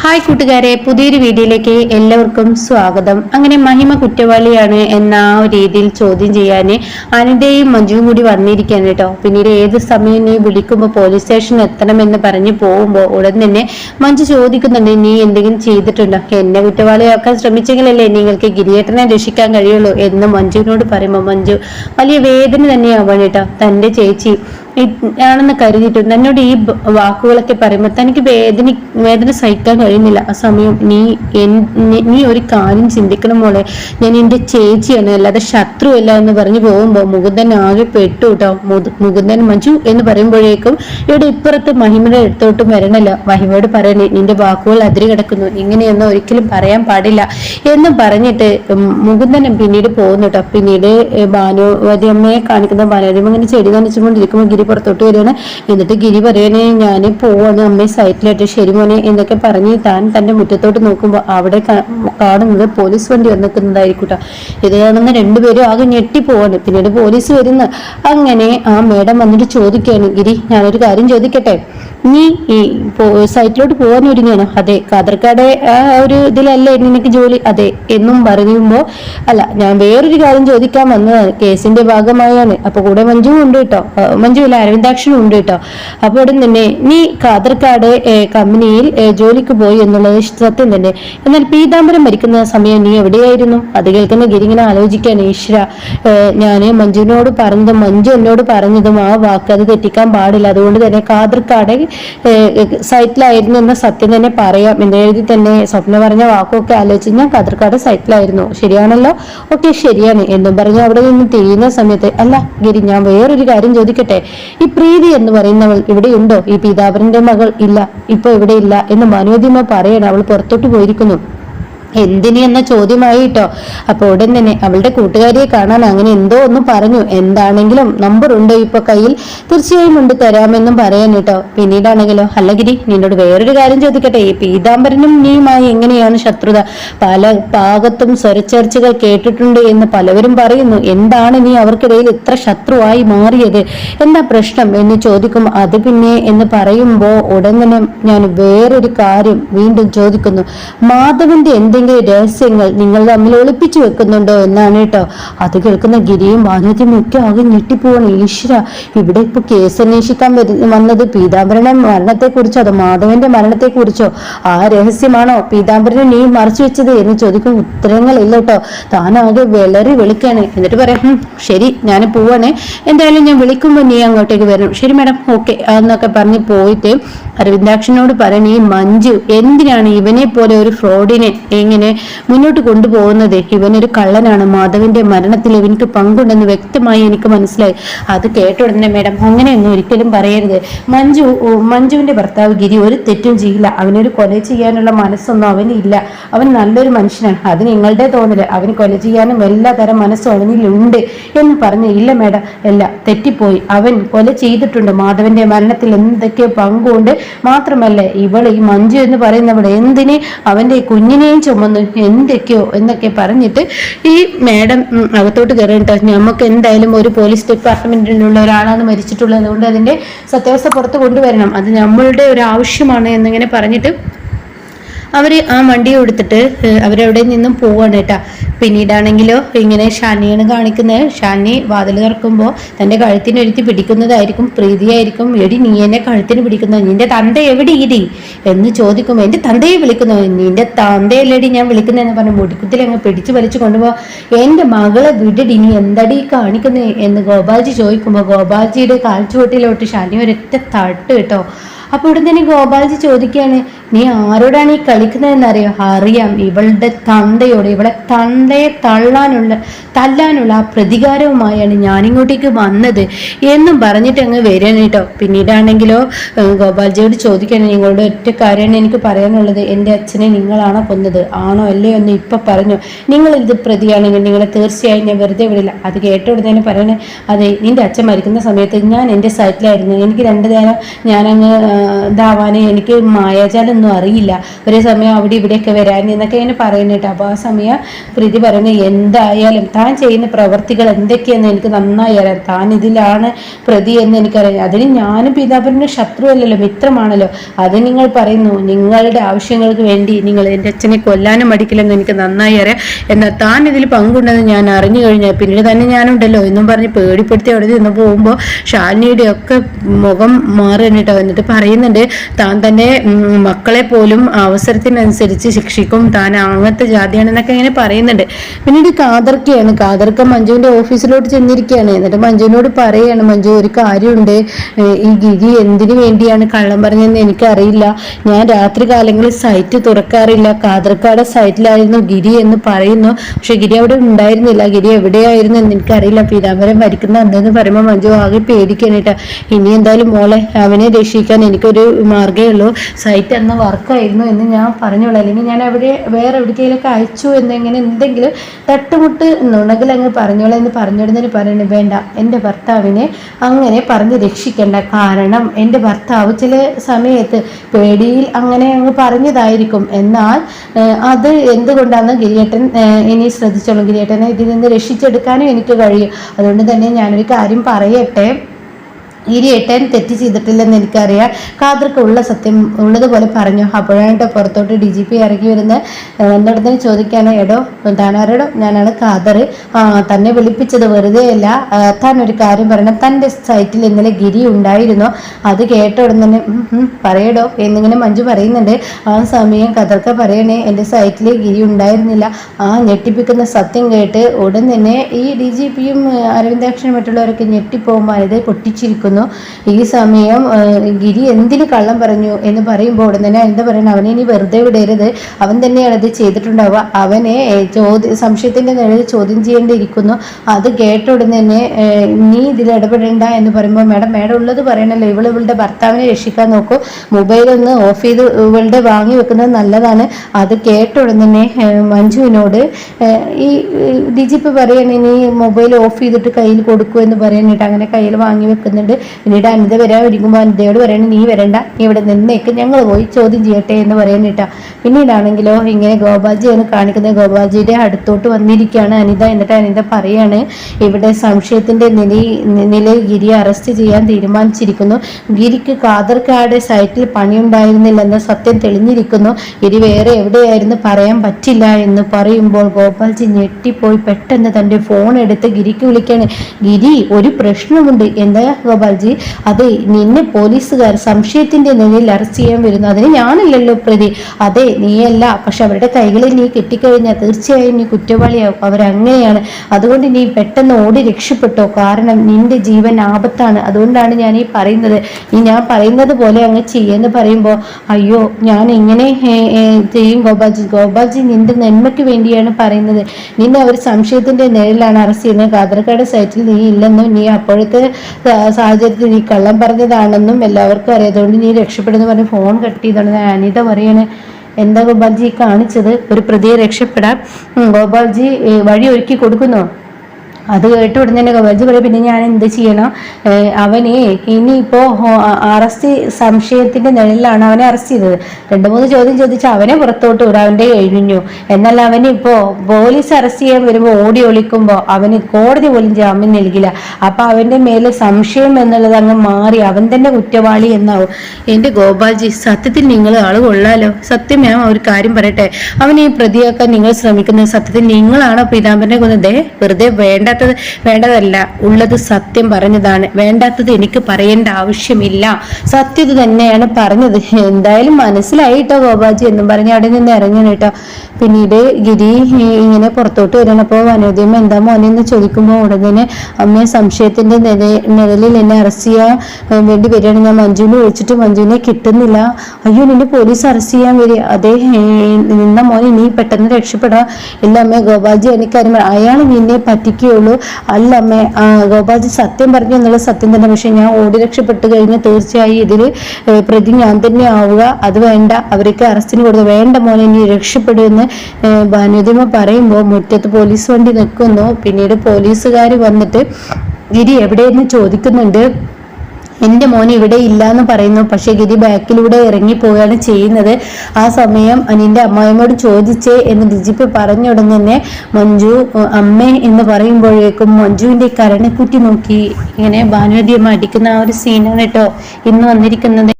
Hi കൂട്ടുകാരെ പുതിയൊരു വീഡിയോയിലേക്ക് എല്ലാവർക്കും സ്വാഗതം. അങ്ങനെ മഹിമ കുറ്റവാളിയാണ് എന്ന ആ ഒരു രീതിയിൽ ചോദ്യം ചെയ്യാൻ അനിതയും മഞ്ജുവും കൂടി വന്നിരിക്കുകയാണ് കേട്ടോ. പിന്നീട് ഏത് സമയം നീ വിളിക്കുമ്പോൾ പോലീസ് സ്റ്റേഷനിൽ എത്തണമെന്ന് പറഞ്ഞ് പോകുമ്പോൾ ഉടൻ തന്നെ മഞ്ജു ചോദിക്കുന്നുണ്ട് നീ എന്തെങ്കിലും ചെയ്തിട്ടുണ്ടോ? എന്നെ കുറ്റവാളിയാക്കാൻ ശ്രമിച്ചെങ്കിലല്ലേ നിങ്ങൾക്ക് ഗിരിയേട്ടനെ രക്ഷിക്കാൻ കഴിയുള്ളൂ? എന്ന് മഞ്ജുവിനോട് പറയുമ്പോൾ മഞ്ജു വലിയ വേദന തന്നെയാവാണ് കേട്ടോ. തന്റെ ചേച്ചി ആണെന്ന് കരുതിയിട്ട് എന്നോട് ഈ വാക്കുകളൊക്കെ പറയുമ്പോൾ തനിക്ക് വേദന വേദന സഹിക്കാൻ കഴിയുന്നില്ല. ആ സമയം നീ നീ- ഒരു കാര്യം ചിന്തിക്കണം മോളെ. ഞാൻ എന്റെ ചേച്ചിയാണ്. അല്ലാതെ ശത്രുവല്ല എന്ന് പറഞ്ഞു പോകുമ്പോൾ മുകുന്ദൻ ആകെ പെട്ടു കേട്ടോ മുകുന്ദൻ മഞ്ജു എന്ന് പറയുമ്പോഴേക്കും ഇവിടെ ഇപ്പുറത്ത് മഹിമയുടെ അടുത്തോട്ടും വരണല്ല. മഹിമയോട് പറയണേ നിന്റെ വാക്കുകൾ അതിരി കിടക്കുന്നു. ഇങ്ങനെയൊന്നും ഒരിക്കലും പറയാൻ പാടില്ല. എന്ന് പറഞ്ഞിട്ട് മുകുന്ദനം പിന്നീട് പോകുന്നു കേട്ടോ പിന്നീട് ഭാനുവതി അമ്മയെ കാണിക്കുന്ന ഭാനുവതി അമ്മ ഇങ്ങനെ ചെടി നനച്ചുകൊണ്ടിരിക്കുമ്പോൾ ഗിരി പുറത്തോട്ട് വരികയാണ്. എന്നിട്ട് ഗിരി പറയണേ ഞാൻ പോവാണ് അമ്മ സൈറ്റിലായിട്ട്. ശരി മോനെ എന്നൊക്കെ പറഞ്ഞ് താൻ തന്റെ മുറ്റത്തോട്ട് നോക്കുമ്പോൾ അവിടെ കാണുന്നത് പോലീസ് വണ്ടി വന്നിക്കുന്നതായിരിക്കും ട്ടോ. ഇത് കാണുന്ന രണ്ടുപേരും ആകെ ഞെട്ടി പോവാണ്. പിന്നീട് പോലീസ് വരുന്ന. അങ്ങനെ ആ മേഡം വന്നിട്ട് ചോദിക്കുകയാണ് ഗിരി ഞാനൊരു കാര്യം ചോദിക്കട്ടെ? നീ ഈ സൈറ്റിലോട്ട് പോകാൻ ഒരുങ്ങിയാണോ അതെ കാതർക്കാടെ ഒരു ഇതിലല്ലേ നിനക്ക് ജോലി? അതെ എന്നും പറയുമ്പോ അല്ല ഞാൻ വേറൊരു കാര്യം ചോദിക്കാൻ വന്നതാണ്. കേസിന്റെ ഭാഗമായാണ്. അപ്പൊ കൂടെ മഞ്ജു ഉണ്ട് കേട്ടോ. മഞ്ജു അല്ല അരവിന്ദാക്ഷനും ഉണ്ട് കേട്ടോ. അപ്പൊ ഉടൻ തന്നെ നീ കാതർക്കാട് കമ്പനിയിൽ ജോലിക്ക് പോയി എന്നുള്ളത് സത്യം തന്നെ. എന്നാൽ പീതാംബരം മരിക്കുന്ന സമയം നീ എവിടെയായിരുന്നു? അത് കേൾക്കുന്ന ഗിരി ഇങ്ങനെ ആലോചിക്കാൻ ഈശ്വര ഞാൻ മഞ്ജുവിനോട് പറഞ്ഞതും മഞ്ജു എന്നോട് പറഞ്ഞതും ആ വാക്ക് അത് തെറ്റിക്കാൻ പാടില്ല. അതുകൊണ്ട് തന്നെ കാതർക്കാട് സൈറ്റിലായിരുന്നു എന്ന സത്യം തന്നെ പറയാം. എന്ന് എഴുതി തന്നെ സ്വപ്ന പറഞ്ഞ വാക്കൊക്കെ ആലോചിച്ച് ഞാൻ കതിർക്കാട് സൈറ്റിലായിരുന്നു. ശരിയാണല്ലോ? ഓക്കെ ശരിയാണ്. എന്നും പറഞ്ഞ് അവിടെ നിന്ന് തിരിയുന്ന സമയത്ത് അല്ല ഗിരി ഞാൻ വേറൊരു കാര്യം ചോദിക്കട്ടെ? ഈ പ്രീതി എന്ന് പറയുന്നവൾ ഇവിടെയുണ്ടോ? ഈ പീതാപരന്റെ മകൾ ഇല്ല ഇപ്പൊ ഇവിടെ ഇല്ല എന്ന് മനോദിമ പറയണം. അവൾ പുറത്തോട്ട് പോയിരിക്കുന്നു. എന്തിന് എന്ന ചോദ്യമായിട്ടോ അപ്പൊ ഉടൻ തന്നെ അവളുടെ കൂട്ടുകാരിയെ കാണാൻ അങ്ങനെ എന്തോ ഒന്ന് പറഞ്ഞു. എന്താണെങ്കിലും നമ്പർ ഉണ്ടോ ഇപ്പൊ കയ്യിൽ? തീർച്ചയായും ഉണ്ട് തരാമെന്നും പറയാൻ കേട്ടോ പിന്നീടാണെങ്കിലോ? അല്ലഗിരി നിന്നോട് വേറൊരു കാര്യം ചോദിക്കട്ടെ. ഈ പീതാംബരനും നീയുമായി എങ്ങനെയാണ് ശത്രുത? പല ഭാഗത്തും സ്വരച്ചേർച്ചകൾ കേട്ടിട്ടുണ്ട് എന്ന് പലവരും പറയുന്നു. എന്താണ് നീ അവർക്കിടയിൽ ഇത്ര ശത്രുവായി മാറിയത്? എന്താ പ്രശ്നം എന്ന് ചോദിക്കും. അത് പിന്നെ എന്ന് പറയുമ്പോ ഉടൻ തന്നെ ഞാൻ വേറൊരു കാര്യം വീണ്ടും ചോദിക്കുന്നു. മാധവന്റെ എന്തെങ്കിലും രഹസ്യങ്ങൾ നിങ്ങൾ തമ്മിൽ ഒളിപ്പിച്ചു വെക്കുന്നുണ്ടോ എന്നാണ് കേട്ടോ. അത് കേൾക്കുന്ന ഗിരിയും ഭാനുവതിയും ഒക്കെ ആകെ ഞെട്ടിപ്പോവാണ്. ഈശ്വര ഇവിടെ ഇപ്പൊ കേസ് അന്വേഷിക്കാൻ വരു- വന്നത് പീതാംബരനെ മരണത്തെ കുറിച്ചോ അതോ മാധവന്റെ മരണത്തെ കുറിച്ചോ ആ രഹസ്യമാണോ പീതാംബരനെ നീ മറച്ചു വെച്ചത് എന്ന് ചോദിക്കും ഉത്തരങ്ങളില്ല കേട്ടോ. താനാകെ വിളറി വിളിക്കാണ്. എന്നിട്ട് പറയാം ശരി ഞാൻ പോവാണേ. എന്തായാലും ഞാൻ വിളിക്കുമ്പോൾ നീ അങ്ങോട്ടേക്ക് വരണം. ശരി മാഡം. ഓക്കെ. എന്നൊക്കെ പറഞ്ഞ് പോയിട്ട് അരവിന്ദാക്ഷനോട് പറയണ ഈ മഞ്ജു എന്തിനാണ് ഇവനെ പോലെ ഒരു ഫ്രോഡിനെ മുന്നോട്ട് കൊണ്ടുപോകുന്നത്. ഇവനൊരു കള്ളനാണ്. മാധവന്റെ മരണത്തിൽ ഇവനിക്ക് പങ്കുണ്ടെന്ന് വ്യക്തമായി എനിക്ക് മനസ്സിലായി. അത് കേട്ട ഉടനെ മേഡം അങ്ങനെയൊന്നും ഒരിക്കലും പറയരുത്. മഞ്ജു മഞ്ജുവിന്റെ ഭർത്താവ് ഗിരി ഒരു തെറ്റും ചെയ്യില്ല. അവനൊരു കൊല ചെയ്യാനുള്ള മനസ്സൊന്നും അവന് ഇല്ല അവൻ നല്ലൊരു മനുഷ്യനാണ്. അത് നിങ്ങളുടെ തോന്നൽ. അവന് കൊല ചെയ്യാനും എല്ലാ തരം മനസ്സും അവനിലുണ്ട്. എന്ന് പറഞ്ഞു ഇല്ല മേഡം അല്ല തെറ്റിപ്പോയി. അവൻ കൊല ചെയ്തിട്ടുണ്ട്. മാധവന്റെ മരണത്തിൽ എന്തൊക്കെയോ പങ്കുണ്ട്. മാത്രമല്ല ഇവൾ ഈ മഞ്ജു എന്ന് പറയുന്നവൾ എന്തിനെ അവന്റെ കുഞ്ഞിനെയും ചുമന്നു എന്തൊക്കെയോ എന്നൊക്കെ പറഞ്ഞിട്ട് ഈ മേഡം അകത്തോട്ട് കയറിയിട്ട് നമുക്ക് എന്തായാലും ഒരു പോലീസ് ഡിപ്പാർട്ട്മെന്റിലുള്ള ഒരാളാണ് മരിച്ചിട്ടുള്ളത് അതുകൊണ്ട് അതിന്റെ സത്യാവസ്ഥ പുറത്ത് കൊണ്ടുവരണം. അത് നമ്മളുടെ ഒരു ആവശ്യമാണ് എന്നിങ്ങനെ പറഞ്ഞിട്ട് അവർ ആ വണ്ടി എടുത്തിട്ട് അവരവിടെ നിന്നും പോവാണ് കേട്ടാ പിന്നീടാണെങ്കിലോ ഇങ്ങനെ ഷാനിയാണ് കാണിക്കുന്നത് ഷാനി വാതിൽ തുറക്കുമ്പോൾ തന്റെ കഴുത്തിനൊരുത്തി പിടിക്കുന്നതായിരിക്കും പ്രീതിയായിരിക്കും. എടി നീ എന്നെ കഴുത്തിന് പിടിക്കുന്നു? നിന്റെ തന്ത എവിടെ ഇടി? എന്ന് ചോദിക്കുമ്പോൾ എന്റെ തന്തയെ വിളിക്കുന്നു? നിന്റെ തന്തയല്ലേടി ഞാൻ വിളിക്കുന്നതെന്ന് പറഞ്ഞു മുടിക്കുത്തിൽ അങ്ങ് പിടിച്ചു വലിച്ചു കൊണ്ടുപോ എന്റെ മകളെ വിടടി നീ എന്തടി കാണിക്കുന്നത് എന്ന് ഗോപാൽജി ചോദിക്കുമ്പോൾ ഗോപാൽജിയുടെ കാൽച്ചുവട്ടിലോട്ട് ഷാനി ഒരൊറ്റ തട്ട് കേട്ടോ. അപ്പൊ ഇവിടെ തന്നെ ഗോപാൽജി ചോദിക്കുകയാണ് നീ ആരോടാണ് ഈ കളിക്കുന്നതെന്നറിയോ? അറിയാം ഇവളുടെ തന്തയോട് ഇവളെ തന്തയെ തള്ളാനുള്ള തല്ലാനുള്ള ആ പ്രതികാരവുമായാണ് ഞാനിങ്ങോട്ടേക്ക് വന്നത്. എന്നും പറഞ്ഞിട്ട് അങ്ങ് വരികയാണ് കേട്ടോ. പിന്നീടാണെങ്കിലോ ഗോപാൽജിയോട് ചോദിക്കുകയാണ് നിങ്ങളുടെ ഒറ്റ കാര്യമാണ് എനിക്ക് പറയാനുള്ളത്. എന്റെ അച്ഛനെ നിങ്ങളാണോ കൊന്നത്? ആണോ അല്ലയോ എന്ന് ഇപ്പൊ പറഞ്ഞു. നിങ്ങൾ ഇത് പ്രതിയാണെങ്കിൽ നിങ്ങളെ തീർച്ചയായും ഞാൻ വെറുതെ വിടില്ല. അത് കേട്ട ഉടനെ പറയണേ അതെ നിന്റെ അച്ഛൻ മരിക്കുന്ന സമയത്ത് ഞാൻ എന്റെ സൈറ്റിലായിരുന്നു. എനിക്ക് രണ്ട് നേരം ഞാനങ്ങ് ഇതാവാൻ എനിക്ക് മായാജാലൊന്നും അറിയില്ല. ഒരേ സമയം അവിടെ ഇവിടെയൊക്കെ വരാൻ എന്നൊക്കെ ഇങ്ങനെ പറയുന്നുണ്ട് അപ്പോൾ ആ സമയം പ്രീതി പറയുന്നത് എന്തായാലും താൻ ചെയ്യുന്ന പ്രവർത്തികൾ എന്തൊക്കെയെന്ന് എനിക്ക് നന്നായി അറിയാം. താൻ ഇതിലാണ് പ്രതി എന്ന് എനിക്കറിയാം. അതിന് ഞാനും പിതാപരന്റെ ശത്രുവല്ലല്ലോ മിത്രമാണല്ലോ. അത് നിങ്ങൾ പറയുന്നു. നിങ്ങളുടെ ആവശ്യങ്ങൾക്ക് വേണ്ടി നിങ്ങൾ എന്റെ അച്ഛനെ കൊല്ലാനും മടിക്കില്ലെന്ന് എനിക്ക് നന്നായി അറിയാം. എന്നാൽ താൻ ഇതിൽ പങ്കുണ്ടെന്ന് ഞാൻ അറിഞ്ഞു കഴിഞ്ഞാൽ പിന്നീട് തന്നെ ഞാനുണ്ടല്ലോ എന്നും പറഞ്ഞ് പേടിപ്പെടുത്തി അവിടെ നിന്ന് പോകുമ്പോൾ ഷാലിനിയുടെ ഒക്കെ മുഖം മാറി എന്നിട്ട് പറയുന്നുണ്ട് താൻ തന്നെ മക്കളെ പോലും അവസരത്തിനനുസരിച്ച് ശിക്ഷിക്കും. താൻ അങ്ങനത്തെ ജാതിയാണെന്നൊക്കെ ഇങ്ങനെ പറയുന്നുണ്ട്. പിന്നീട് കാതർക്കയാണ്. കാതർക്ക മഞ്ജുവിന്റെ ഓഫീസിലോട്ട് ചെന്നിരിക്കുകയാണ്. എന്നിട്ട് മഞ്ജുവിനോട് പറയാണ് മഞ്ജു ഒരു കാര്യമുണ്ട്. ഈ ഗിരി എന്തിനു വേണ്ടിയാണ് കള്ളം പറഞ്ഞതെന്ന് എനിക്കറിയില്ല. ഞാൻ രാത്രി കാലങ്ങളിൽ സൈറ്റ് തുറക്കാറില്ല. കാതർക്കാട് സൈറ്റിലായിരുന്നു. ഗിരി എന്ന് പറയുന്നു. പക്ഷെ ഗിരി അവിടെ ഉണ്ടായിരുന്നില്ല. ഗിരി എവിടെയായിരുന്നു എന്ന് എനിക്കറിയില്ല. പീതാംബരം വരിക്കുന്ന അന്നെന്ന് പറയുമ്പോൾ മഞ്ജു ആകെ പേടിക്കാനായിട്ടാ ഇനി എന്തായാലും മോളെ അവനെ രക്ഷിക്കാൻ എനിക്കൊരു മാർഗേ ഉള്ളൂ. സൈറ്റ് എന്ന വർക്കായിരുന്നു എന്ന് ഞാൻ പറഞ്ഞോളൂ അല്ലെങ്കിൽ ഞാൻ അവിടെ വേറെ എവിടേക്കെങ്കിലൊക്കെ അയച്ചു എന്നെങ്ങനെ എന്തെങ്കിലും തട്ടുമുട്ട് എന്നുണ്ടെങ്കിൽ അങ്ങ് പറഞ്ഞോളാം എന്ന് പറഞ്ഞിടുന്നതിന് പറയുന്നത് വേണ്ട. എന്റെ ഭർത്താവിനെ അങ്ങനെ പറഞ്ഞ് രക്ഷിക്കേണ്ട. കാരണം എന്റെ ഭർത്താവ് ചില സമയത്ത് പേടിയിൽ അങ്ങനെ അങ്ങ് പറഞ്ഞതായിരിക്കും. എന്നാൽ അത് എന്തുകൊണ്ടാണ് ഗിരിയേട്ടൻ ഇനി ശ്രദ്ധിച്ചോളൂ. ഗിരിയേട്ടനെ ഇതിൽ നിന്ന് രക്ഷിച്ചെടുക്കാനും എനിക്ക് കഴിയും. അതുകൊണ്ട് തന്നെ ഞാനൊരു കാര്യം പറയട്ടെ. ഇരിയേട്ടൻ തെറ്റ് ചെയ്തിട്ടില്ലെന്ന് എനിക്കറിയാം. കാതർക്ക് ഉള്ള സത്യം ഉള്ളതുപോലെ പറഞ്ഞു. അപ്പോഴാണ് പുറത്തോട്ട് ഡി ജി പി ഇറങ്ങി വരുന്ന എന്നിടത്തിന് ചോദിക്കാണ് എടോ താനാരടോ ഞാനാണ് കാതർ. തന്നെ വിളിപ്പിച്ചത് വെറുതെ അല്ല. താൻ ഒരു കാര്യം പറയണം. തന്റെ സൈറ്റിൽ ഇന്നലെ ഗിരി ഉണ്ടായിരുന്നോ. അത് കേട്ട ഉടൻ തന്നെ "ഉം, ഉം, പറയടോ എന്നിങ്ങനെ മഞ്ജു പറയുന്നുണ്ട്. ആ സമയം കതർക്ക പറയണേ എന്റെ സൈറ്റിൽ ഗിരി ഉണ്ടായിരുന്നില്ല. ആ ഞെട്ടിപ്പിക്കുന്ന സത്യം കേട്ട് ഉടൻ തന്നെ ഈ ഡി ജി പിയും അരവിന്ദാക്ഷനും മറ്റുള്ളവരൊക്കെ ഞെട്ടിപ്പോകുമ്പോൾ അത് പൊട്ടിച്ചിരിക്കുന്നു. ഈ സമയം ഗിരി എന്തിന് കള്ളം പറഞ്ഞു? എന്ന് പറയുമ്പോൾ ഉടൻ തന്നെ എന്താ പറയുന്നത് അവനെ ഇനി വെറുതെ വിടരുത്. അവൻ തന്നെയാണ് ഇത് ചെയ്തിട്ടുണ്ടാവുക. അവനെ ചോദ്യ സംശയത്തിന്റെ നിഴൽ ചോദ്യം ചെയ്യേണ്ടിയിരിക്കുന്നു. അത് കേട്ട ഉടൻ തന്നെ നീ ഇതിൽ ഇടപെടേണ്ട എന്ന് പറയുമ്പോൾ മേഡം മേഡം ഉള്ളത് പറയണല്ലോ. ഇവൾ ഇവളുടെ ഭർത്താവിനെ രക്ഷിക്കാൻ നോക്കൂ. മൊബൈൽ ഒന്ന് ഓഫ് ചെയ്ത് ഇവളുടെ വാങ്ങി വെക്കുന്നത് നല്ലതാണ്. അത് കേട്ട ഉടൻ തന്നെ മഞ്ജുവിനോട് ഈ ഡി ജി പി പറയണ ഇനി മൊബൈൽ ഓഫ് ചെയ്തിട്ട് കയ്യിൽ കൊടുക്കൂ എന്ന് പറയാനായിട്ട് അങ്ങനെ കയ്യിൽ വാങ്ങി വെക്കുന്നുണ്ട്. പിന്നീട് അനിത വരാൻ ഒരുങ്ങുമ്പോൾ അനിതയോട് പറയണം നീ വരണ്ട നീ ഇവിടെ നിന്നേക്ക് ഞങ്ങൾ പോയി ചോദ്യം ചെയ്യട്ടെ എന്ന് പറയാനിട്ടാ പിന്നീടാണെങ്കിലോ ഇങ്ങനെ ഗോപാൽജിയാണ് കാണിക്കുന്നത്. ഗോപാൽജിയുടെ അടുത്തോട്ട് വന്നിരിക്കുകയാണ് അനിത എന്നിട്ട് അനിത പറയാണ് ഇവിടെ സംശയത്തിന്റെ നില നിലയിൽ ഗിരിയെ അറസ്റ്റ് ചെയ്യാൻ തീരുമാനിച്ചിരിക്കുന്നു. ഗിരിക്ക് കാതർക്കാട് സൈറ്റിൽ പണിയുണ്ടായിരുന്നില്ലെന്ന സത്യം തെളിഞ്ഞിരിക്കുന്നു. ഗിരി വേറെ എവിടെയായിരുന്നു പറയാൻ പറ്റില്ല എന്ന് പറയുമ്പോൾ ഗോപാൽജി ഞെട്ടിപ്പോയി. പെട്ടെന്ന് തന്റെ ഫോൺ എടുത്ത് ഗിരിക്ക് വിളിക്കാണ് ഗിരി ഒരു പ്രശ്നമുണ്ട്. എന്താ ഗോപാൽജി അതെ നിന്നെ പോലീസുകാർ സംശയത്തിന്റെ നിലയിൽ അറസ്റ്റ് ചെയ്യാൻ വരുന്നു. അതിന് ഞാനല്ലല്ലോ പ്രതി. അതെ നീയല്ല. പക്ഷെ അവരുടെ കൈകളിൽ നീ കിട്ടിക്കഴിഞ്ഞാൽ തീർച്ചയായും നീ കുറ്റവാളിയാവും. അവരങ്ങനെയാണ്. അതുകൊണ്ട് നീ പെട്ടെന്ന് ഓടി രക്ഷപ്പെട്ടോ. കാരണം നിന്റെ ജീവൻ ആപത്താണ്. അതുകൊണ്ടാണ് ഞാൻ ഈ പറയുന്നത്. നീ ഞാൻ പറയുന്നത് പോലെ അങ്ങ് ചെയ്യുമെന്ന് പറയുമ്പോൾ അയ്യോ ഞാൻ എങ്ങനെ ചെയ്യും ഗോപാൽജി? ഗോപാൽജി നിന്റെ നന്മയ്ക്ക് വേണ്ടിയാണ് പറയുന്നത്. നിന്നെ അവർ സംശയത്തിന്റെ നിഴലിലാണ് അറസ്റ്റ് ചെയ്യുന്നത്. കാതർക്കാട് സൈറ്റിൽ നീ ഇല്ലെന്നും നീ അപ്പോഴത്തെ സാ- സാഹചര്യത്തിൽ നീ കള്ളം പറഞ്ഞതാണെന്നും എല്ലാവർക്കും അറിയാം അതുകൊണ്ട് നീ രക്ഷപ്പെടുന്നു പറഞ്ഞ് ഫോൺ കട്ട് ചെയ്താണ് അനിത പറയാണ് എന്താ ഗോപാൽജി കാണിച്ചത്? ഒരു പ്രതിയെ രക്ഷപ്പെടാൻ? ഗോപാൽജി വഴി ഒരുക്കി കൊടുക്കുന്നോ? അത് കേട്ട് ഉടനെ തന്നെ ഗോപാൽജി പറയും പിന്നെ ഞാൻ എന്ത് ചെയ്യണം? അവനെ അവനെ ഇനിയിപ്പോ അറസ്റ്റ് സംശയത്തിന്റെ നിഴലിലാണ് അവനെ അറസ്റ്റ് ചെയ്തത്. രണ്ട് മൂന്ന് ചോദ്യം ചോദിച്ചാൽ അവനെ പുറത്തോട്ട് വിടും അവന്റെ കഴിഞ്ഞു എന്നാൽ അവനിപ്പോൾ പോലീസ് അറസ്റ്റ് ചെയ്യാൻ വരുമ്പോൾ ഓടി ഒളിക്കുമ്പോൾ അവന് കോടതി പോലും ജാമ്യം നൽകില്ല. അപ്പൊ അവന്റെ മേലെ സംശയം എന്നുള്ളത് അങ്ങ് മാറി അവൻ തന്നെ കുറ്റവാളി എന്നാവും. എന്റെ ഗോപാൽജി സത്യത്തിൽ നിങ്ങൾ ആൾ കൊള്ളാലോ? സത്യം ഞാൻ ഒരു കാര്യം പറയട്ടെ? അവനെ ഈ പ്രതിയാക്കാൻ നിങ്ങൾ ശ്രമിക്കുന്നത് സത്യത്തിൽ നിങ്ങളാണോ പീതാംബരനെ കൊന്നത്? വെറുതെ വേണ്ടാത്തത് വേണ്ടതല്ല. ഉള്ളത് സത്യം പറഞ്ഞതാണ്. വേണ്ടാത്തത് എനിക്ക് പറയേണ്ട ആവശ്യമില്ല. സത്യത തന്നെയാണ് പറഞ്ഞത്. എന്തായാലും മനസ്സിലായി കേട്ടോ ഗോപാജി എന്നും പറഞ്ഞ് അവിടെ നിന്ന് ഇറങ്ങി കേട്ടോ. പിന്നീട് ഗിരി ഇങ്ങനെ പുറത്തോട്ട് വരണം. അപ്പോൾ വനോദ്യമ എന്താ മോനെ എന്ന് ചോദിക്കുമ്പോൾ ഉടനെ അമ്മയെ സംശയത്തിന്റെ നിഴലിൽ എന്നെ അറസ്റ്റ് ചെയ്യാൻ വേണ്ടി വരികയാണ്. ഞാൻ മഞ്ജുവിനെ വിളിച്ചിട്ട് മഞ്ജുവിനെ കിട്ടുന്നില്ല. അയ്യോ നിന്നെ പോലീസ് അറസ്റ്റ് ചെയ്യാൻ വരിക. അതേ നിന്ന മോനെ നീ പെട്ടെന്ന് രക്ഷപ്പെടാം. ഇല്ല അമ്മേ ഗോപാജി എനിക്കറിയാം അയാൾ നിന്നെ പറ്റിക്കുകയുള്ളൂ അല്ല അമ്മേ സത്യം പറഞ്ഞു എന്നുള്ള സത്യം തന്നെ. പക്ഷെ ഞാൻ ഓടി രക്ഷപ്പെട്ടു കഴിഞ്ഞാൽ തീർച്ചയായും ഇതിൽ പ്രതി ഞാൻ തന്നെ ആവുക. അത് വേണ്ട. അവർക്ക് അറസ്റ്റിന് കൊടുത്തു. വേണ്ട മോനെ ഇനി രക്ഷപ്പെടുമെന്ന് ഭാനുദിമ പറയുമ്പോൾ മുറ്റത്ത് പോലീസ് വണ്ടി നിൽക്കുന്നു. പിന്നീട് പോലീസുകാർ വന്നിട്ട് ഗിരി എവിടെയെന്ന് ചോദിക്കുന്നുണ്ട്. എന്റെ മോൻ ഇവിടെ ഇല്ല എന്ന് പറയുന്നു. പക്ഷെ ഗിരി ബാക്കിലൂടെ ഇറങ്ങി പോവുകയാണ് ചെയ്യുന്നത്. ആ സമയം അനിന്റെ അമ്മായിമ്മയോട് ചോദിച്ചേ എന്ന് ഡിജിപ്പി പറഞ്ഞുടൻ തന്നെ മഞ്ജു അമ്മ എന്ന് പറയുമ്പോഴേക്കും മഞ്ജുവിന്റെ കരണക്കുറ്റി നോക്കി. ഇങ്ങനെ ഭാനുവതിയമ്മ അടിക്കുന്ന ആ ഒരു സീനാണ് കേട്ടോ ഇന്ന് വന്നിരിക്കുന്നത്.